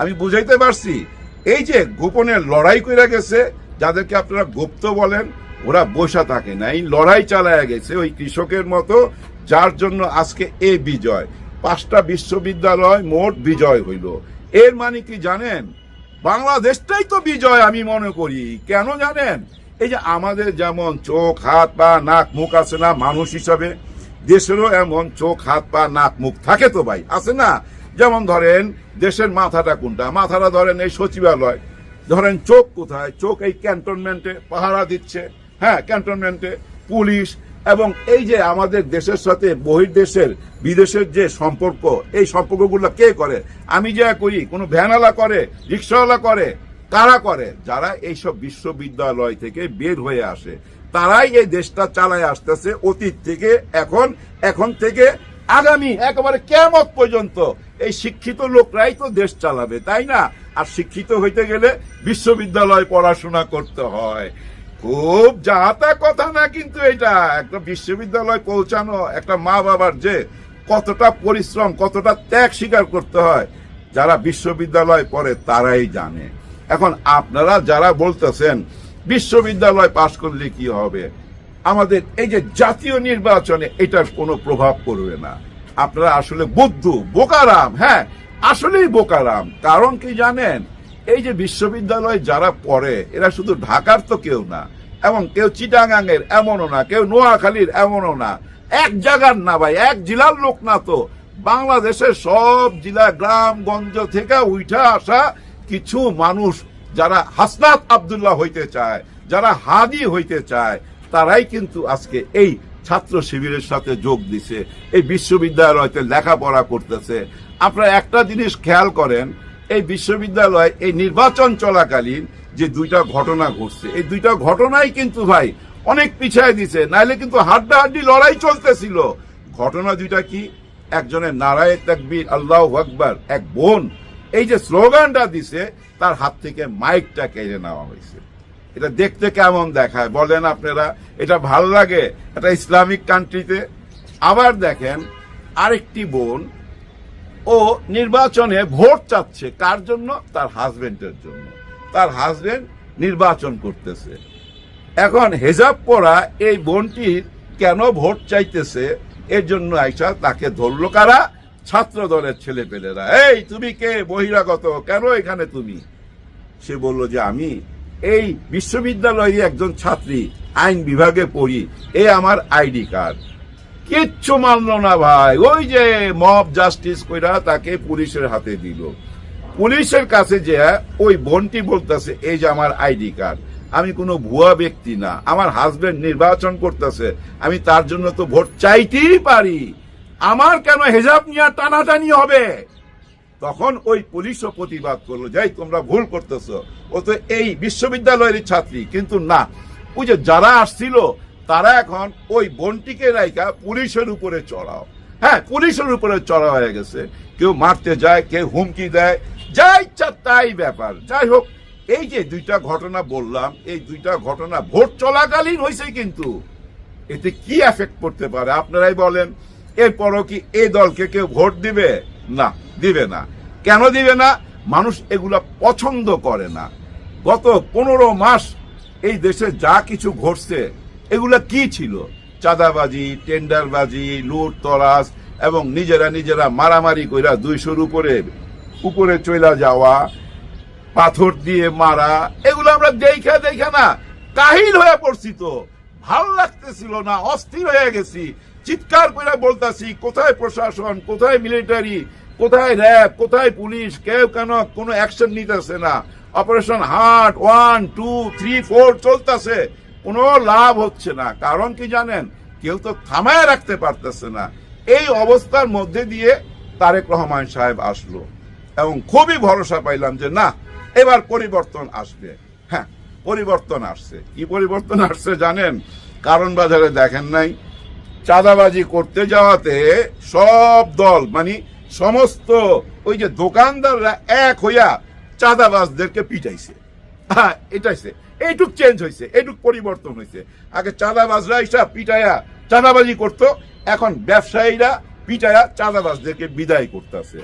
আমি বুঝাইতে পারছি। এই যে গোপনে লড়াই করে গেছে, যাদেরকে আপনারা গুপ্ত বলেন, ওরা বসা থাকে না। এই লড়াই চালায় গেছে ওই কৃষকের মতো, যার জন্য আজকে এ বিজয়। পাঁচটা বিশ্ববিদ্যালয় মোট বিজয় হইল। এর মানে কি জানেন? বাংলাদেশটাই তো বিজয় আমি মনে করি। কেন জানেন? এই যে আমাদের যেমন চোখ, হাত, পা, নাক, মুখ আছে না মানুষ হিসাবে, দেশেরও এমন চোখ, হাত, পা, নাক, মুখ থাকে তো ভাই, আছে না? যেমন ধরেন, দেশের মাথাটা কোনটা? মাথাটা ধরেন এই সচিবালয়। ধরেন চোখ কোথায়? চোখ এই ক্যান্টনমেন্টে পাহারা দিচ্ছে। হ্যাঁ ক্যান্টনমেন্টে পুলিশ এবং এই যে আমাদের দেশের সাথে বহির্দেশের, বিদেশের যে সম্পর্ক, এই সম্পর্কগুলো কে করে? আমি যা করি, কোনো ভ্যানওয়ালা করে, রিক্সাওয়ালা করে, কারা করে? যারা এইসব বিশ্ববিদ্যালয় থেকে বের হয়ে আসে, তারাই এই দেশটা চালায় আসতেছে অতীত থেকে এখন এখন থেকে আগামী, একেবারে কেমত পর্যন্ত। এই শিক্ষিত লোকরাই তো দেশ চালাবে, তাই না? আর শিক্ষিত হইতে গেলে বিশ্ববিদ্যালয় পড়াশোনা করতে হয়। খুব যাতা কথা না কিন্তু এটা। একটা বিশ্ববিদ্যালয় পৌঁছানো, একটা মা বাবার যে কতটা পরিশ্রম, কতটা ত্যাগ স্বীকার করতে হয়, যারা বিশ্ববিদ্যালয় পড়ে তারাই জানে। এখন আপনারা যারা বলতেছেন, বিশ্ববিদ্যালয় পাশ করলে কি হবে? আমাদের এই যে জাতীয় নির্বাচনে এটার কোনো প্রভাব পড়বে না। আপনারা আসলে বুদ্ধ, বোকারাম হ্যাঁ আসলেই বোকারাম। কারণ কি জানেন? এই যে বিশ্ববিদ্যালয়ে যারা পড়ে, এরা শুধু ঢাকার তো কেউ না, এবং কেউ চিটাগাঙ্গের এমনও না, কেউ নোয়াখালীর এমনও না। এক জায়গার না ভাই, এক জেলার লোক না তো। বাংলাদেশের সব জেলা গ্রাম গঞ্জ থেকে উঠা আসা কিছু মানুষ যারা হাসনাত আবদুল্লাহ হইতে চায়, যারা হাদি হইতে চায়, তারাই কিন্তু আজকে এই ছাত্র শিবিরের সাথে যোগ দিছে, এই বিশ্ববিদ্যালয়তে লেখাপড়া করতেছে। আপনারা একটা জিনিস খেয়াল করেন, এই বিশ্ববিদ্যালয়, এই নির্বাচন চলাকালীন যে দুইটা ঘটনা ঘটছে, এই দুইটা ঘটনাই কিন্তু ভাই অনেক পিছায় দিছে, নাইলে কিন্তু হাড্ডাহাড্ডি লড়াই চলতেছিল। ঘটনা দুইটা কি? একজনের নারায় তাকবীর, আল্লাহ আকবর, এক বোন। এই যে স্লোগানটা দিছে, তার হাত থেকে মাইকটা কেড়ে নেওয়া হয়েছে। এটা দেখতে কেমন দেখায়? বলেন আপনারা, এটা ভালো লাগে? এটা ইসলামিক কান্ট্রিতে আবার দেখেন, আরেকটি বোন, ও নির্বাচনে ভোট চাচ্ছে। কার জন্য? তার হাজবেন্ডের জন্য। তার হাজবেন্ড নির্বাচন করতেছে। এখন হেজাব পরা এই বোনটির কেন ভোট চাইতেছে? এর জন্য আইসা তাকে ধরলো কারা? ছাত্র দলের ছেলে পেলেরা এই, তুমি কে? বহিরাগত। কেন এখানে তুমি? সে বলল যে, আমি এই বিশ্ববিদ্যালয়ে একজন ছাত্রী আইন বিভাগে পড়ি, এ আমার আইডি কার্ড। কিচ্ছু মানলো না ভাই। ওই যে মব জাস্টিস কইরা তাকে পুলিশের হাতে দিল। পুলিশের কাছে যে ওই বোনটি বলতেছে, এই যে আমার আইডি কার্ড। আমি কোনো ভুয়া ব্যক্তি না। আমার হাজবেন্ড নির্বাচন করতেছে। আমি তার জন্য তো ভোট চাইতেই পারি। আমার কেন হেজাব নিয়ে টানাটানি হবে? তখন ওই পুলিশও প্রতিবাদ করল, যাই, তোমরা ভুল করতেছো। ও তো এই বিশ্ববিদ্যালয়ের ছাত্রী, কিন্তু না। ওই যে যারা আসছিল, তারা এখন ওই বনটিকে রাইকা পুলিশের উপরে চড়াও। হ্যাঁ পুলিশের উপরে চড়া হয়ে গেছে। কেউ মারতে যায়, কেউ হুমকি দেয়, যা ইচ্ছা তাই ব্যাপার। যাই হোক, এই যে দুইটা ঘটনা বললাম, এই দুইটা ঘটনা ভোট চলাকালীন হয়েছে কিন্তু। এতে কি এফেক্ট করতে পারে, আপনারাই বলেন। এরপরও কি এই দলকে কেউ ভোট দিবে? না, দিবে না। কেন দিবে না? মানুষ এগুলা পছন্দ করে না। গত পনেরো মাস এই দেশে যা কিছু ঘটছে, এগুলা কি ছিল? চাঁদাবাজি, টেন্ডারবাজি, লুট তরাস এবং নিজেরা নিজেরা মারামারি কইরা দুইশোর উপরে উপরে চইলা যাওয়া, পাথর দিয়ে মারা, এগুলো আমরা দেখা দেখা না। কাহিল হয়ে পড়ছি তো। ভালো লাগতেছিল না, অস্থির হয়ে গেছি। চিৎকার করে বলতাছি, কোথায় প্রশাসন, কোথায় মিলিটারি কোথায় র্যাব কোথায় পুলিশ, কেউ কেন কোনো অ্যাকশন নিতেছে না। Operation heart one two three four চলতেছে, কোনো লাভ হচ্ছে না। কারণ কি জানেন, কেউ তো থামায় রাখতে পারতেছে না। এই অবস্থার মধ্যে দিয়ে তারেক রহমান সাহেব আসলো এবং খুবই ভরসা পাইলাম যে, না, এবার পরিবর্তন আসবে। হ্যাঁ পরিবর্তন আসছে। কি পরিবর্তন আসছে জানেন? কারণ বাজারে দেখেন নাই চাঁদাবাজি করতে যাওয়াতে সব দল মানে সমস্ত ওই যে দোকানদাররা এক হইয়া চাঁদাবাজদেরকে পিটাইছে। হ্যাঁ এটাইছে। এইটুক চেঞ্জ হয়েছে এইটুক পরিবর্তন হয়েছে আগে চাঁদাবাজরা হিসাব পিটাইয়া চাঁদাবাজি করতো, এখন ব্যবসায়ীরা পিটাইয়া চাঁদাবাজদেরকে বিদায় করতেছে।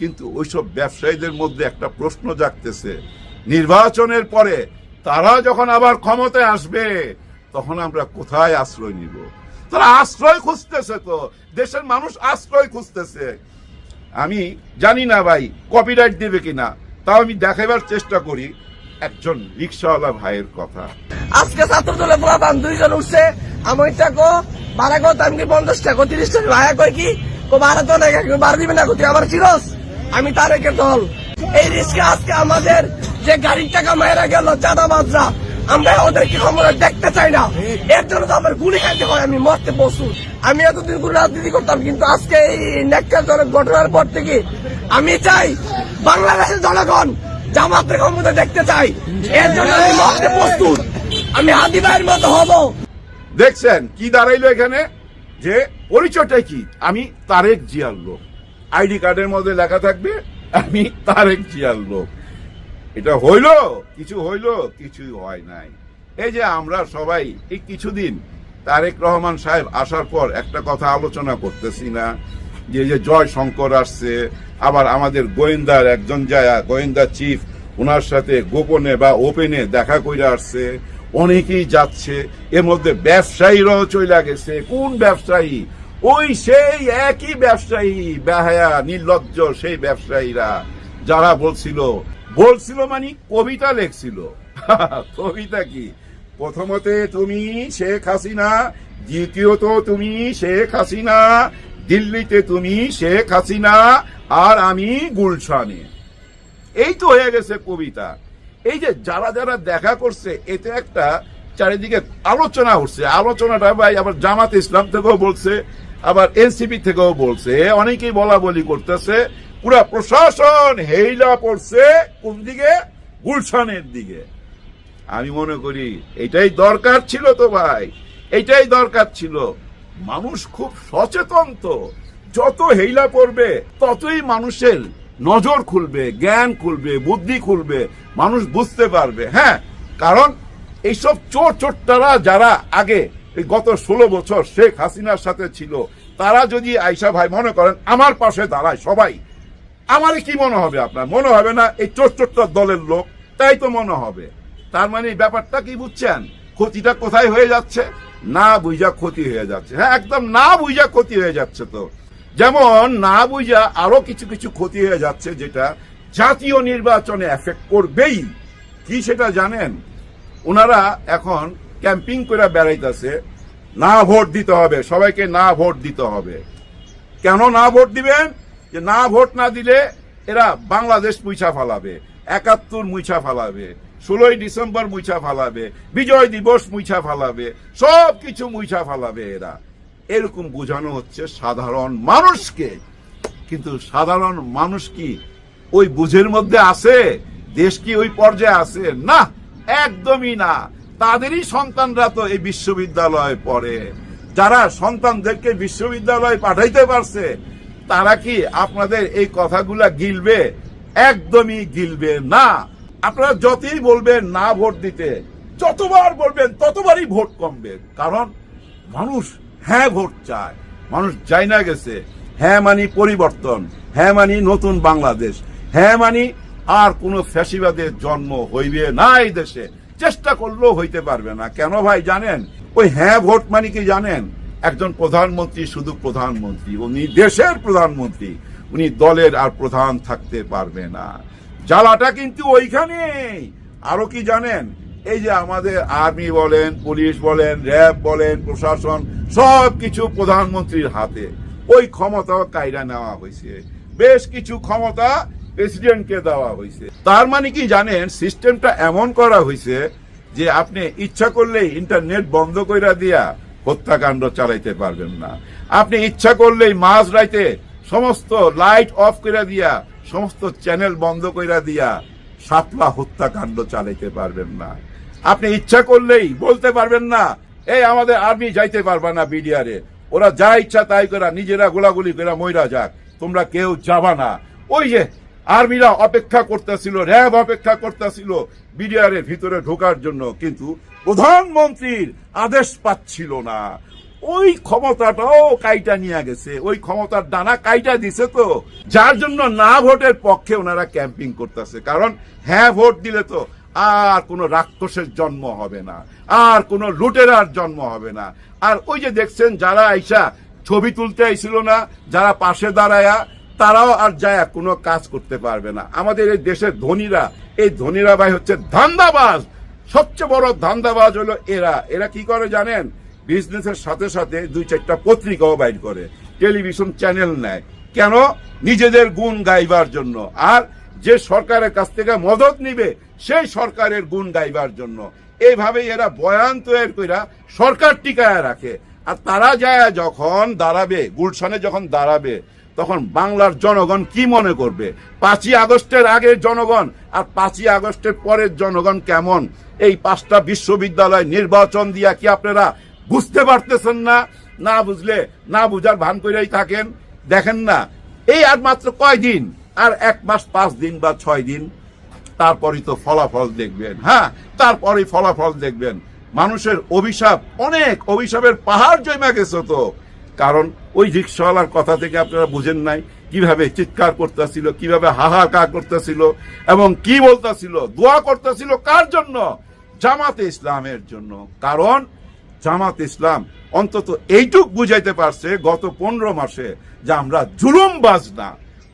কিন্তু ওইসব ব্যবসায়ীদের মধ্যে একটা প্রশ্ন জাগতেছে, নির্বাচনের পরে তারা যখন আবার ক্ষমতায় আসবে, তখন আমরা কোথায় আশ্রয় নিব? তারা আশ্রয় খুঁজতেছে তো। দেশের মানুষ আশ্রয় খুঁজতেছে। আমি জানি না ভাই কপিরাইট দেবে কিনা। তাও আমি দেখাবার চেষ্টা করি একজন রিক্সাওয়ালা ভাইয়ের কথা। আজকে ছাত্র দলে প্রধান দুইজন উঠছে। আমি কো ভাড়া কো আমি পঞ্চাশ টাকা, তিরিশ টাকা। ভাড়া কই কি? কো ভাড়া তো নাই ভাড়া দিবে না তুই আমার চিরস আমি তারেকের দল। এই রিস্কে আজকে আমাদের যে গাড়ির টাকা মায়েরা গেল চাঁদা বাজরা আমরা ওদেরকে ক্ষমতা দেখতে চাই না। এর জন্য তো আমার গুলি খাইতে হয়, আমি মরতে প্রস্তুত। আমি এতদিন করে রাজনীতি করতাম, কিন্তু আজকে এই ন্যাক্কারজনক ঘটনার পর থেকে আমি চাই বাংলাদেশের জনগণ জামাতের ক্ষমতা দেখতে চাই। এর জন্য আমি মরতে প্রস্তুত। আমি হাতি ভাইয়ের মতো হব। দেখছেন কি দাঁড়াইলো এখানে? যে পরিচয়টা কি? আমি তারেক জিয়ার লোক। আইডি কার্ডের মধ্যে লেখা থাকবে, আমি তারেক জিয়ার লোক। এটা হইল, কিছু হইল, কিছুই হয় নাই। এই যে আমরা সবাই, এই কিছুদিন তারেক রহমান সাহেব আসার পর একটা কথা আলোচনা করতেছি না, যে যে জয় শঙ্কর আসছে, আবার আমাদের গোয়েন্দার একজন যায় গোয়েন্দা চিফ ওনার সাথে গোপনে বা ওপেনে দেখা করে আসছে, অনেকেই যাচ্ছে, এর মধ্যে ব্যবসায়ীরাও চলে গেছে। কোন ব্যবসায়ী? ওই সেই একই ব্যবসায়ী, বেহায়া, নির্লজ্জ সেই ব্যবসায়ীরা, যারা বলছিল বলছিল মানে কবিতা লেখছিল। কবিতা কি? প্রথমতে তুমি শেখ হাসিনা, দ্বিতীয়ত তুমি শেখ হাসিনা, দিল্লিতে তুমি শেখ হাসিনা, আর আমি গুলশানে। এই তো হয়ে গেছে কবিতা। এই যে যারা যারা দেখা করছে, এতে একটা চারিদিকে আলোচনা উঠছে আলোচনাটা ভাই আবার জামাত ইসলাম থেকেও বলছে, আবার এনসিপি থেকেও বলছে। অনেকেই বলা বলি করতেছে। পুরা প্রশাসন হেইলা পড়ছে কোন দিকে? গুলশানের দিকে। আমি মনে করি এটাই দরকার ছিল তো ভাই, এটাই দরকার ছিল। মানুষ খুব সচেতন তো, যত হেইলা পড়বে ততই মানুষের নজর খুলবে, জ্ঞান খুলবে, বুদ্ধি খুলবে, মানুষ বুঝতে পারবে হ্যাঁ? কারণ এইসব চোর চোরটারা যারা আগে গত ষোলো বছর শেখ হাসিনার সাথে ছিল, তারা যদি আইসা ভাই মনে করেন, আমার পাশে দাঁড়ায় সবাই আমার কি মনে হবে আপনার? মনে হবে না এই চোর চোরটার দলের লোক, তাই তো মনে হবে। তার মানে ব্যাপারটা কি বুঝছেন? ক্ষতিটা কোথায় হয়ে যাচ্ছে? না বুঝা ক্ষতি হয়ে যাচ্ছে। হ্যাঁ একদম না বুঝা ক্ষতি হয়ে যাচ্ছে তো। যেমন না বুঝা আরও কিছু কিছু ক্ষতি হয়ে যাচ্ছে যেটা জাতীয় নির্বাচনে এফেক্ট করবেই। কি সেটা জানেন? ওনারা এখন ক্যাম্পিং করে বেড়াইতেছে, না ভোট দিতে হবে, সবাইকে না ভোট দিতে হবে। কেন না ভোট দিবেন? যে না ভোট না দিলে এরা বাংলাদেশ মুইছা ফালাবে, একাত্তর মুইছা ফালাবে, ষোলোই ডিসেম্বর মুইছা ফালাবে, বিজয় দিবস মুইছা ফালাবে সব কিছু মুইছা ফালাবে এরা। এরকম বোঝানো হচ্ছে সাধারণ মানুষকে। কিন্তু সাধারণ মানুষ কি ওই বুঝের মধ্যে আছে? দেশ কি ওই পর্যায়ে আছে? না, একদমই না। তাদেরই সন্তানরা তো এই বিশ্ববিদ্যালয়ে পড়ে। যারা সন্তানদেরকে বিশ্ববিদ্যালয়ে পাঠাইতে পারছে তারা কি আপনাদের এই কথাগুলা গিলবে? একদমই গিলবে না। আপনারা যতই বলবেন না ভোট দিতে, যতবার বলবেন ততবারই ভোট কমবে। কারণ মানুষ হ্যাঁ ভোট চায়। মানুষ যাই না গেছে হ্যাঁ মানি পরিবর্তন হ্যাঁ মানি নতুন বাংলাদেশ হ্যাঁ মানি আর কোন ফ্যাসিবাদের জন্ম হইবে না এই দেশে। চেষ্টা করলেও হইতে পারবে না। কেন ভাই জানেন? ওই হ্যাঁ ভোট মানে কি জানেন? একজন প্রধানমন্ত্রী শুধু প্রধানমন্ত্রী, উনি দেশের প্রধানমন্ত্রী, উনি দলের আর প্রধান থাকতে পারবে না। জ্বালাটা কিন্তু ওইখানেই। আরও কি জানেন? এই যে আমাদের আর্মি বলেন, পুলিশ বলেন, র্যাব বলেন, প্রশাসন সব কিছু প্রধানমন্ত্রীর হাতে। ওই ক্ষমতাও কায়রা নেওয়া হয়েছে। বেশ কিছু ক্ষমতা প্রেসিডেন্টকে দেওয়া হয়েছে। তার মানে কি জানেন? সিস্টেমটা এমন করা হয়েছে যে আপনি ইচ্ছা করলেই ইন্টারনেট বন্ধ কইরা দিয়া হত্যাকাণ্ড চালাইতে পারবেন না। আপনি ইচ্ছা করলেই মাঝ রাইতে সমস্ত লাইট অফ করে দিয়া, সমস্ত চ্যানেল বন্ধ কইরা দিয়া সাপলা হত্যাকাণ্ড চালাইতে পারবেন না। আপনি ইচ্ছা করলেই বলতে পারবেন না, এই আমাদের আর্মি যাইতে পারবা না বিডিআরে। ওরা যা ইচ্ছা তাই করা নিজেরা গোলাগুলি করে মইরা যাক। তোমরা কেউ যাবা না। ওই যে আর্মিরা অপেক্ষা করতেছিল, র্যাব অপেক্ষা করতেছিল বিডিআর এর ভিতরে ঢোকার জন্য, কিন্তু প্রধানমন্ত্রীর আদেশ পাচ্ছিল না। ওই ক্ষমতাটাও কাইটা নিয়ে গেছে, ওই ক্ষমতার ডানা কাইটা দিছে তো। যার জন্য না ভোটের পক্ষে ওনারা ক্যাম্পিং করতেছে, কারণ হ্যাঁ ভোট দিলে তো আর কোনো রাক্ষসের জন্ম হবে না, আর কোনো লুটেরার জন্ম হবে না। আর ওই যে দেখছেন, যারা আইসা ছবি তুলতে আইছিল না, যারা পাশে দাঁড়ায়া তারাও আর যায়, কোনো কাজ করতে পারবে না। আমাদের এই দেশের ধনীরা, এই ধনীরা ভাই হচ্ছে ধান্দাবাজ। সবচেয়ে বড় ধান্দাবাজ হলো এরা। এরা কি করে জানেন? বিজনেসের সাথে সাথে দুই চারটা পত্রিকাও বাইর করে, টেলিভিশন চ্যানেল নেয়। কেন? নিজেদের গুণ গাইবার জন্য। আর যে সরকারের কাছ থেকে মদত নিবে, সেই সরকারের গুণ গাইবার জন্য। এইভাবে এরা বয়ান তৈরি কইরা সরকার টিকায় রাখে। আর তারা যায় যখন দাঁড়াবে, গুলশানে যখন দাঁড়াবে তখন বাংলার জনগণ কি মনে করবে? পাঁচই আগস্টের আগের জনগণ আর পাঁচই আগস্টের পরের জনগণ কেমন? এই পাঁচটা বিশ্ববিদ্যালয় নির্বাচন দিয়া কি আপনারা বুঝতে পারতেছেন না? না বুঝলে, না বুঝার ভান করেই থাকেন। দেখেন না, এই আর মাত্র কয়দিন আর এক মাস পাঁচ দিন বা ছয় দিন। তারপরই তো ফলাফল দেখবেন হ্যাঁ? তারপরেই ফলাফল দেখবেন। মানুষের অভিশাপ, অনেক অভিশাপের পাহাড় জমা গেছে তো। কারণ ওই রিক্সাওয়ালার কথা থেকে আপনারা বুঝেন নাই কীভাবে চিৎকার করতেছিল, কীভাবে হাহাকার করতেছিল এবং কি বলতেছিল, দোয়া করতেছিল কার জন্য? জামাতে ইসলামের জন্য। কারণ জামাত ইসলাম অন্তত এইটুক বুঝাইতে পারছে গত পনেরো মাসে যে আমরা জুলুম বাজ না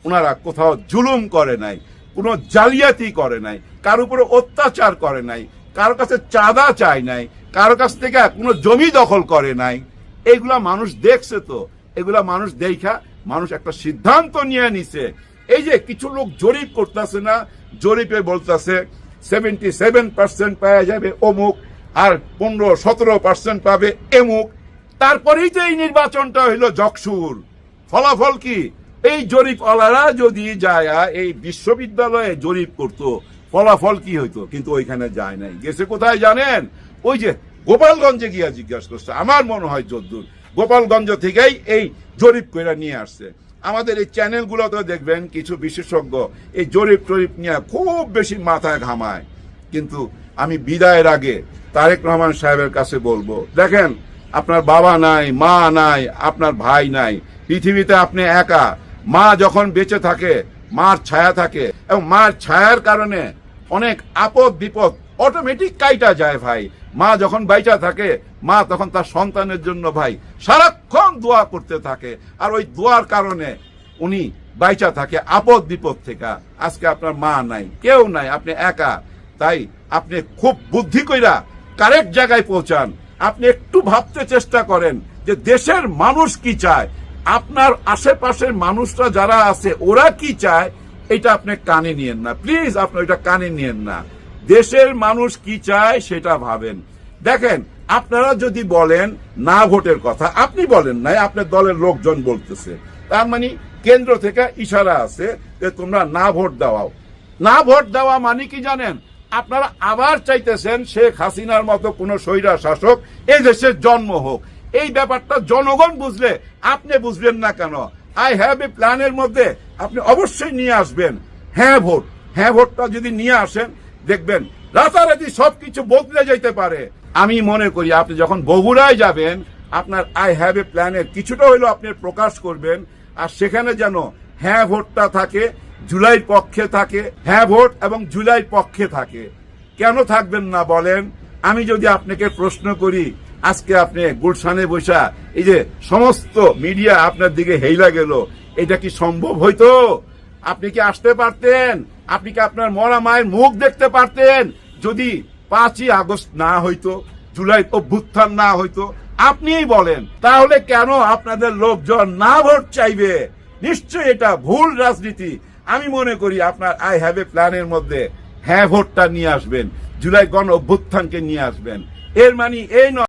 ওনারা কোথাও জুলুম করে নাই, কোনো জালিয়াতি করে নাই, কার উপরে অত্যাচার করে নাই, কারও কাছে চাঁদা চায় নাই, কারও কাছ থেকে কোনো জমি দখল করে নাই। এগুলা মানুষ দেখছে তো। এগুলা মানুষ দেখা, মানুষ একটা সিদ্ধান্ত নিয়ে নিছে। এই যে কিছু লোক জরিপ করতেছে না, জরিপে বলতেছে সেভেন্টি সেভেন পার্সেন্ট পাওয়া যাবে অমুক আর পনেরো সতেরো পার্সেন্ট পাবে এমুক। তারপরেই তো এই নির্বাচনটা হইল জকসুর ফলাফল কি? এই জরিপওয়ালারা যদি যায়, এই বিশ্ববিদ্যালয়ে জরিপ করত, ফলাফল কি হইতো? কিন্তু ওইখানে যায় নাই। গেছে কোথায় জানেন? ওই যে গোপালগঞ্জে গিয়া জিজ্ঞাসা করছে। আমার মনে হয় যদ্দূর। গোপালগঞ্জ থেকেই এই জরিপ করে নিয়ে আসছে। আমাদের এই চ্যানেলগুলোতে দেখবেন, কিছু বিশেষজ্ঞ এই জরিপ টরিপ নিয়ে খুব বেশি মাথায় ঘামায়। কিন্তু আমি বিদায়ের আগে তারেক রহমান সাহেবের কাছে বলব, দেখেন, আপনার বাবা নাই, মা নাই, আপনার ভাই নাই, পৃথিবীতে আপনি একা। মা যখন বেঁচে থাকে, মার ছায়া থাকে, এবং মার ছায়ার কারণে অনেক আপদ বিপদ অটোমেটিক কাইটা যায় ভাই। মা যখন বাইচা থাকে, মা তখন তার সন্তানের জন্য ভাই সারাক্ষণ দোয়া করতে থাকে। আর ওই দোয়ার কারণে উনি বাইচা থাকে আপদ বিপদ থেকে। আজকে আপনার মা নাই, কেউ নাই, আপনি একা। তাই আপনি খুব বুদ্ধি কইরা কারেক্ট জায়গায় পৌঁছান। আপনি একটু ভাবতে চেষ্টা করেন যে দেশের মানুষ কি চায়। আপনার আশেপাশের মানুষরা যারা আছে, ওরা কি চায়, এটা আপনি কানে নিয়েন না। প্লিজ আপনি ওইটা কানে নিয়েন না। দেশের মানুষ কি চায় সেটা ভাবেন। দেখেন, আপনারা যদি বলেন না ভোটের কথা, আপনি বলেন নাই, আপনার দলের লোকজন বলতেছে। তার মানে কেন্দ্র থেকে ইশারা আছে যে তোমরা না ভোট দেওয়াও। না ভোট দেওয়া মানে কি জানেন? আপনারা আবার চাইতেছেন শেখ হাসিনার মতো কোন স্বৈরা শাসক এই দেশের জন্ম হোক। এই ব্যাপারটা জনগণ বুঝলে, আপনি বুঝবেন না কেন? আই হ্যাভ এ প্ল্যানের মধ্যে আপনি অবশ্যই নিয়ে আসবেন। হ্যাঁ ভোট। হ্যাঁ ভোটটা যদি নিয়ে আসেন দেখবেন, রাতারাতি সবকিছু বদলে যেতে পারে। আমি মনে করি আপনি যখন বগুড়ায় যাবেন, আপনার আই হ্যাভ এ প্ল্যানের কিছুটা হইলেও আপনি প্রকাশ করবেন, আর সেখানে যেন হ্যাঁ ভোটটা থাকে জুলাইর পক্ষে থাকে হ্যাঁ ভোট এবং জুলাইর পক্ষে থাকে। কেন থাকবেন না বলেন? আমি যদি আপনাকে প্রশ্ন করি, আজকে আপনি গুলশানে বসা, এই যে সমস্ত মিডিয়া আপনার দিকে হেইলা গেল, এটা কি সম্ভব হইতো? আপনি কি আসতে পারতেন? আপনি কি আপনার মরা মায়ের মুখ দেখতে পারতেন? যদি পাঁচই আগস্ট না হইতো, জুলাই অভ্যুত্থান না হইতো, আপনিই বলেন, তাহলে কেন আপনাদের লোকজন না ভোট চাইবে? নিশ্চয়ই এটা ভুল রাজনীতি। আমি মনে করি আপনার আই হ্যাভ এ প্ল্যানের মধ্যে হ্যাঁ ভোটটা নিয়ে আসবেন, জুলাই গণ অভ্যুত্থানকে নিয়ে আসবেন। এর মানে এই নয়